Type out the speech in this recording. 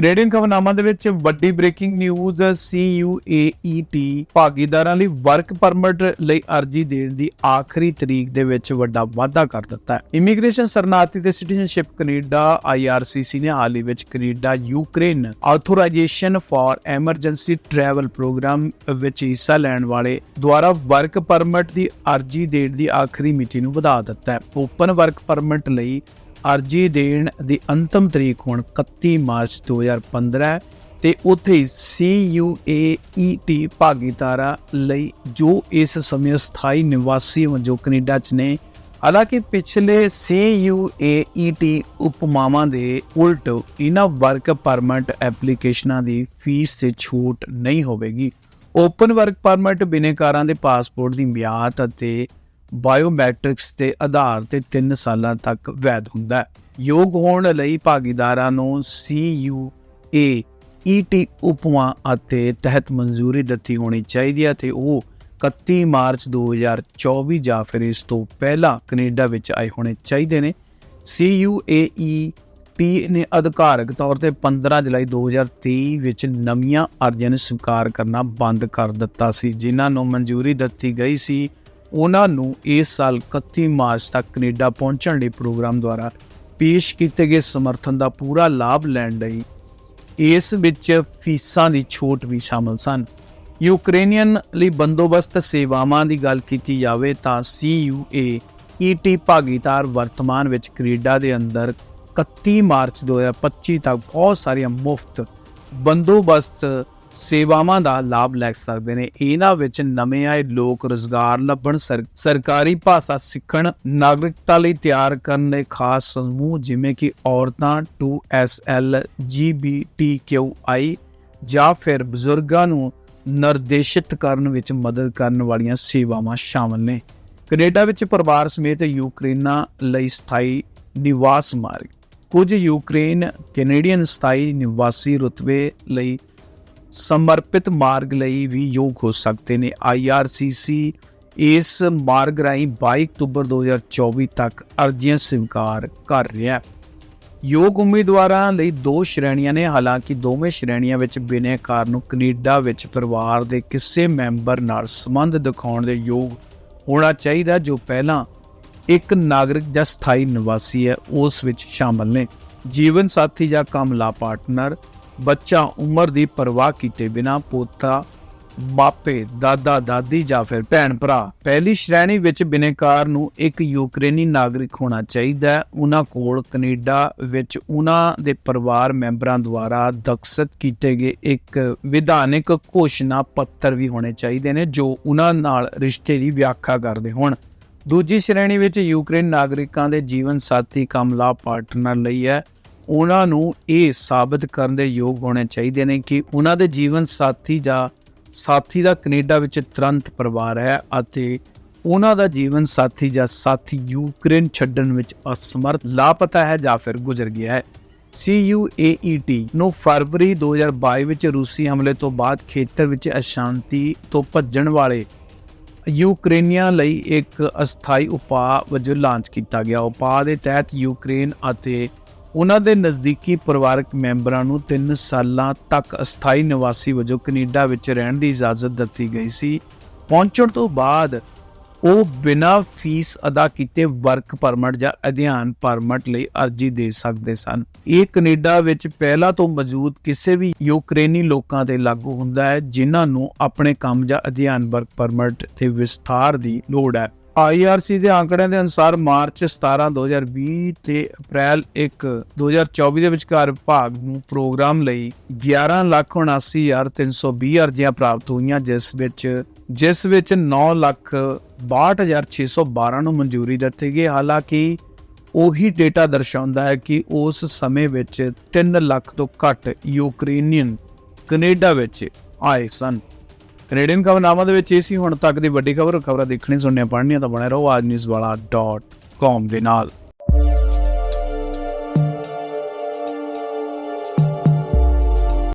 Canadian ਖਬਰਨਾਮਾ ਦੇ ਵਿੱਚ ਵੱਡੀ ਬ੍ਰੇਕਿੰਗ ਨਿਊਜ਼ CUAET ਭਾਗੀਦਾਰਾਂ ਲਈ ਵਰਕ ਪਰਮਿਟ ਲਈ ਅਰਜ਼ੀ ਦੇਣ ਦੀ ਆਖਰੀ ਤਰੀਕ ਦੇ ਵਿੱਚ ਵੱਡਾ ਵਾਅਦਾ ਕਰ ਦਿੱਤਾ ਹੈ। ਇਮੀਗ੍ਰੇਸ਼ਨ ਸ਼ਰਨਾਰਥੀ ਤੇ ਸਿਟੀਜ਼ਨਸ਼ਿਪ ਕੈਨੇਡਾ IRCC ਨੇ ਹਾਲ ਹੀ ਵਿੱਚ Canada, Ukraine authorization for emergency travel program ਵਿੱਚ ਹਿੱਸਾ ਲੈਣ ਵਾਲੇ ਦੁਆਰਾ ਵਰਕ ਪਰਮਿਟ ਦੀ ਅਰਜ਼ੀ ਦੇਣ ਦੀ ਆਖਰੀ ਮਿਤੀ ਨੂੰ ਵਧਾ ਦਿੱਤਾ ਹੈ। ਓਪਨ ਵਰਕ ਪਰਮਿਟ ਲਈ ਅਰਜ਼ੀ ਦੇਣ ਦੀ ਅੰਤਮ ਤਰੀਕ ਹੁਣ 31 ਮਾਰਚ 2015 ਹੈ ਤੇ ਉੱਥੇ ਹੀ CUAET ਭਾਗੀਦਾਰਾ ਲਈ ਜੋ ਇਸ ਸਮੇਂ ਸਥਾਈ ਨਿਵਾਸੀ ਵਜੋਂ ਕੈਨੇਡਾ 'ਚ ਨੇ, ਹਾਲਾਂਕਿ ਪਿਛਲੇ CUAET ਉਪਮਾਵਾਂ ਦੇ ਉਲਟ ਇਹਨਾਂ ਵਰਕ ਪਰਮਿਟ ਐਪਲੀਕੇਸ਼ਨਾਂ ਦੀ ਫੀਸ ਤੇ ਛੂਟ ਨਹੀਂ ਹੋਵੇਗੀ। ਓਪਨ ਵਰਕ ਪਰਮਿਟ ਬਿਨੇਕਾਰਾਂ ਦੇ ਪਾਸਪੋਰਟ ਦੀ ਮਿਆਦ ਅਤੇ ਬਾਇਓਮੈਟ੍ਰਿਕਸ ਦੇ ਆਧਾਰ ਤੇ 3 ਸਾਲਾਂ ਤੱਕ ਵੈਧ ਹੁੰਦਾ ਹੈ। ਯੋਗ ਹੋਣ ਲਈ ਭਾਗੀਦਾਰਾਂ ਨੂੰ CUAET ਉਪਮਾ ਅਤੇ ਤਹਿਤ ਮਨਜ਼ੂਰੀ ਦਿੱਤੀ ਹੋਣੀ ਚਾਹੀਦੀ ਹੈ ਤੇ ਉਹ 31 ਮਾਰਚ 2024 ਜਾਂ ਫਿਰ ਇਸ ਤੋਂ ਪਹਿਲਾਂ ਕੈਨੇਡਾ ਵਿੱਚ ਆਏ ਹੋਣੇ ਚਾਹੀਦੇ ਨੇ। CUAET ਨੇ ਅਧਿਕਾਰਕ ਤੌਰ ਤੇ 15 ਜੁਲਾਈ 2023 ਵਿੱਚ ਨਵੀਆਂ ਅਰਜ਼ੀਆਂ ਨੂੰ ਸਵੀਕਾਰ ਕਰਨਾ ਬੰਦ ਕਰ ਦਿੱਤਾ ਸੀ, ਜਿਨ੍ਹਾਂ ਨੂੰ ਮਨਜ਼ੂਰੀ ਦਿੱਤੀ ਗਈ ਸੀ। ਉਹਨਾਂ ਨੂੰ ਇਸ ਸਾਲ 31 ਮਾਰਚ ਤੱਕ ਕੈਨੇਡਾ ਪਹੁੰਚਣ ਲਈ ਪ੍ਰੋਗਰਾਮ ਦੁਆਰਾ ਪੇਸ਼ ਕੀਤੇ ਗਏ ਸਮਰਥਨ ਦਾ ਪੂਰਾ ਲਾਭ ਲੈਣ ਲਈ ਇਸ ਵਿੱਚ ਫੀਸਾਂ ਦੀ ਛੋਟ ਵੀ ਸ਼ਾਮਲ ਸਨ। ਯੂਕਰੇਨੀਅਨ ਲਈ ਬੰਦੋਬਸਤ ਸੇਵਾਵਾਂ ਦੀ ਗੱਲ ਕੀਤੀ ਜਾਵੇ ਤਾਂ CUAET ਭਾਗੀਦਾਰ ਵਰਤਮਾਨ ਵਿੱਚ ਕੈਨੇਡਾ ਦੇ ਅੰਦਰ 31 ਮਾਰਚ 2025 ਤੱਕ ਬਹੁਤ ਸਾਰੀਆਂ ਮੁਫਤ ਬੰਦੋਬਸਤ ਸੇਵਾਵਾਂ ਦਾ ਲਾਭ ਲੈ ਸਕਦੇ ਨੇ। ਇਹਨਾਂ ਵਿੱਚ ਨਵੇਂ ਆਏ ਲੋਕ ਰੋਜ਼ਗਾਰ ਲੱਭਣ, ਸਰ- ਸਰਕਾਰੀ ਭਾਸ਼ਾ ਸਿੱਖਣ, ਨਾਗਰਿਕਤਾ ਲਈ ਤਿਆਰ ਕਰਨ ਦੇ ਖਾਸ ਸਮੂਹ ਜਿਵੇਂ ਕਿ ਔਰਤਾਂ 2SL GBTQI ਜਾਂ ਫਿਰ ਬਜ਼ੁਰਗਾਂ ਨੂੰ ਨਿਰਦੇਸ਼ਿਤ ਕਰਨ ਵਿੱਚ ਮਦਦ ਕਰਨ ਵਾਲੀਆਂ ਸੇਵਾਵਾਂ ਸ਼ਾਮਲ ਨੇ। ਕੈਨੇਡਾ ਵਿੱਚ ਪਰਿਵਾਰ ਸਮੇਤ ਯੂਕਰੇਨਾਂ ਲਈ ਸਥਾਈ ਨਿਵਾਸ ਮਾਰਗ। ਕੁਝ ਯੂਕਰੇਨ, ਕੈਨੇਡੀਅਨ ਸਥਾਈ ਨਿਵਾਸੀ ਰੁਤਬੇ ਲਈ ਸਮਰਪਿਤ ਮਾਰਗ ਲਈ ਵੀ ਯੋਗ ਹੋ ਸਕਦੇ ਨੇ। IRCC ਇਸ ਮਾਰਗ ਰਾਹੀਂ 22 ਅਕਤੂਬਰ 2024 ਤੱਕ ਅਰਜ਼ੀਆਂ ਸਵੀਕਾਰ ਕਰ ਰਿਹਾ ਹੈ। ਯੋਗ ਉਮੀਦਵਾਰਾਂ ਲਈ ਦੋ ਸ਼੍ਰੇਣੀਆਂ ਨੇ। ਹਾਲਾਂਕਿ ਦੋਵੇਂ ਸ਼੍ਰੇਣੀਆਂ ਵਿੱਚ ਬਿਨੇਕਾਰ ਨੂੰ ਕੈਨੇਡਾ ਵਿੱਚ ਪਰਿਵਾਰ ਦੇ ਕਿਸੇ ਮੈਂਬਰ ਨਾਲ ਸੰਬੰਧ ਦਿਖਾਉਣ ਦੇ ਯੋਗ ਹੋਣਾ ਚਾਹੀਦਾ, ਜੋ ਪਹਿਲਾਂ ਇੱਕ ਨਾਗਰਿਕ ਜਾਂ ਸਥਾਈ ਨਿਵਾਸੀ ਹੈ, ਉਸ ਵਿੱਚ ਸ਼ਾਮਲ ਨੇ। ਜੀਵਨ ਸਾਥੀ ਜਾਂ ਕਮਲਾ ਪਾਰਟਨਰ ਬੱਚਾ ਉਮਰ ਦੀ ਪਰਵਾਹ ਕੀਤੇ ਬਿਨਾ ਪੋਤਾ, ਮਾਪੇ, ਦਾਦਾ, ਦਾਦੀ ਜਾਂ ਫਿਰ ਭੈਣ ਭਰਾ। ਪਹਿਲੀ ਸ਼੍ਰੇਣੀ ਵਿੱਚ ਬਿਨੇਕਾਰ ਨੂੰ ਇੱਕ ਯੂਕਰੇਨੀ ਨਾਗਰਿਕ ਹੋਣਾ ਚਾਹੀਦਾ ਹੈ। ਉਹਨਾਂ ਕੋਲ ਕੈਨੇਡਾ ਵਿੱਚ ਉਹਨਾਂ ਦੇ ਪਰਿਵਾਰ ਮੈਂਬਰਾਂ ਦੁਆਰਾ ਦਖਸਤ ਕੀਤੇ ਗਏ ਇੱਕ ਵਿਧਾਨਿਕ ਘੋਸ਼ਣਾ ਪੱਤਰ ਵੀ ਹੋਣੇ ਚਾਹੀਦੇ ਨੇ, ਜੋ ਉਹਨਾਂ ਨਾਲ ਰਿਸ਼ਤੇ ਦੀ ਵਿਆਖਿਆ ਕਰਦੇ ਹੋਣ। ਦੂਜੀ ਸ਼੍ਰੇਣੀ ਵਿੱਚ ਯੂਕਰੇਨ ਨਾਗਰਿਕਾਂ ਦੇ ਜੀਵਨ ਸਾਥੀ ਕਮਲਾ ਪਾਰਟਨਰ ਲਈ ਹੈ। ਉਹਨਾਂ ਨੂੰ ਇਹ ਸਾਬਤ ਕਰਨ ਦੇ ਯੋਗ ਹੋਣੇ ਚਾਹੀਦੇ ਨੇ ਕਿ ਉਹਨਾਂ ਦੇ ਜੀਵਨ ਸਾਥੀ ਜਾਂ ਸਾਥੀ ਦਾ ਕੈਨੇਡਾ ਵਿੱਚ ਤੁਰੰਤ ਪਰਿਵਾਰ ਹੈ ਅਤੇ ਉਹਨਾਂ ਦਾ ਜੀਵਨ ਸਾਥੀ ਜਾਂ ਸਾਥੀ ਯੂਕਰੇਨ ਛੱਡਣ ਵਿੱਚ ਅਸਮਰਥ, ਲਾਪਤਾ ਹੈ ਜਾਂ ਫਿਰ ਗੁਜ਼ਰ ਗਿਆ ਹੈ। CUAET ਨੂੰ ਫਰਵਰੀ 2022 ਵਿੱਚ ਰੂਸੀ ਹਮਲੇ ਤੋਂ ਬਾਅਦ ਖੇਤਰ ਵਿੱਚ ਅਸ਼ਾਂਤੀ ਤੋਂ ਭੱਜਣ ਵਾਲੇ ਯੂਕਰੇਨੀਆਂ ਲਈ ਇੱਕ ਅਸਥਾਈ ਉਪਾਅ ਵਜੋਂ ਲਾਂਚ ਕੀਤਾ ਗਿਆ। ਉਪਾਅ ਦੇ ਤਹਿਤ ਯੂਕਰੇਨ ਅਤੇ ਉਹਨਾਂ ਦੇ ਨਜ਼ਦੀਕੀ ਪਰਿਵਾਰਕ ਮੈਂਬਰਾਂ ਨੂੰ 3 ਸਾਲਾਂ ਤੱਕ ਅਸਥਾਈ ਨਿਵਾਸੀ ਵਜੋਂ ਕੈਨੇਡਾ ਵਿੱਚ ਰਹਿਣ ਦੀ ਇਜਾਜ਼ਤ ਦਿੱਤੀ ਗਈ ਸੀ। ਪਹੁੰਚਣ ਤੋਂ ਬਾਅਦ ਉਹ ਬਿਨਾਂ ਫੀਸ ਅਦਾ ਕੀਤੇ ਵਰਕ ਪਰਮਿਟ ਜਾਂ ਅਧਿਐਨ ਪਰਮਿਟ ਲਈ ਅਰਜ਼ੀ ਦੇ ਸਕਦੇ ਸਨ। ਇਹ ਕੈਨੇਡਾ ਵਿੱਚ ਪਹਿਲਾਂ ਤੋਂ ਮੌਜੂਦ ਕਿਸੇ ਵੀ ਯੂਕਰੇਨੀ ਲੋਕਾਂ ਤੇ ਲਾਗੂ ਹੁੰਦਾ ਹੈ, ਜਿਨ੍ਹਾਂ ਨੂੰ ਆਪਣੇ ਕੰਮ ਜਾਂ ਅਧਿਐਨ ਵਰਕ ਪਰਮਿਟ ਤੇ ਵਿਸਥਾਰ ਦੀ ਲੋੜ ਹੈ। IRC ਦੇ ਆંકੜਿਆਂ ਦੇ ਅਨੁਸਾਰ ਮਾਰਚ 17 2020 ਤੇ ਅਪ੍ਰੈਲ 1 2024 ਦੇ ਵਿਚਕਾਰ ਵਿਭਾਗ ਨੂੰ ਪ੍ਰੋਗਰਾਮ ਲਈ 1,79,320 ਅਰਜ਼ੀਆਂ ਪ੍ਰਾਪਤ ਹੋਈਆਂ ਜਿਸ ਵਿੱਚ ਜਿਸ ਵਿੱਚ 9,62,612 ਨੂੰ ਮਨਜ਼ੂਰੀ ਦਿੱਤੀ ਗਈ। ਹਾਲਾਂਕਿ ਉਹੀ ਡੇਟਾ ਦਰਸਾਉਂਦਾ ਹੈ ਕਿ ਉਸ ਸਮੇਂ ਵਿੱਚ 3 ਲੱਖ ਤੋਂ ਘੱਟ ਯੂਕਰੇਨੀਅਨ ਕੈਨੇਡਾ ਵਿੱਚ ਆਏ ਸਨ। ਕੈਨੇਡੀਅਨ ਖਬਰਨਾਮਾ ਦੇ ਵਿੱਚ ਇਹ ਸੀ, ਹੁਣ ਤੱਕ ਦੀ ਵੱਡੀ ਖਬਰ, ਖਬਰਾਂ ਦੇਖਣੀ, ਸੁਣਨੀਆਂ, ਪੜ੍ਹਨੀਆਂ ਤਾਂ ਬਣੇ ਰਹੋ, ਆਜ ਨਿਊਜ਼ ਵਾਲਾ .com ਦੇ ਨਾਲ।